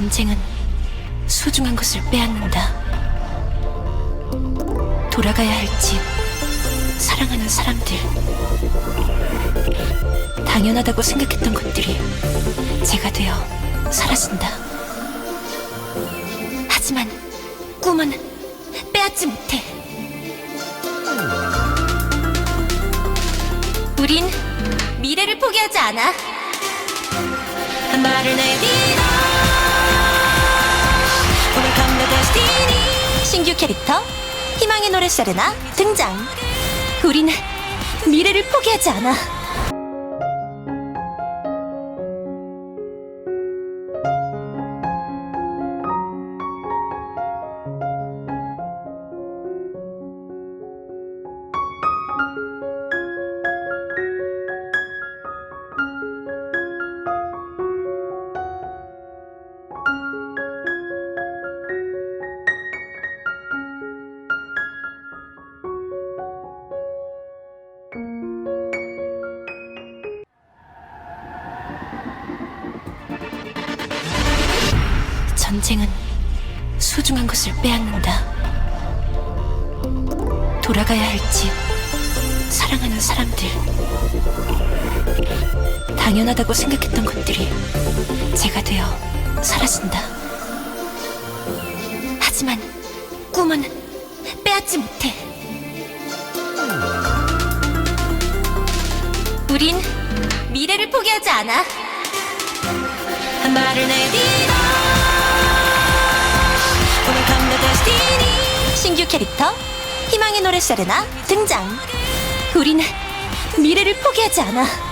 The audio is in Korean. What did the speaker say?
전쟁은 소중한 것을 빼앗는다. 돌아가야 할 집, 사랑하는 사람들. 당연하다고 생각했던 것들이 제가 되어 사라진다. 하지만 꿈은 빼앗지 못해. 우린 미래를 포기하지 않아. 한 발을 내딛어. 신규 캐릭터 희망의 노래 세레나 등장. 우린 미래를 포기하지 않아. 전쟁은 소중한 것을 빼앗는다. 돌아가야 할 집, 사랑하는 사람들. 당연하다고 생각했던 것들이 제가 되어 사라진다. 하지만 꿈은 빼앗지 못해. 우린 미래를 포기하지 않아. 한 발을 내딛 캐릭터 희망의 노래 세레나 등장. 우린 미래를 포기하지 않아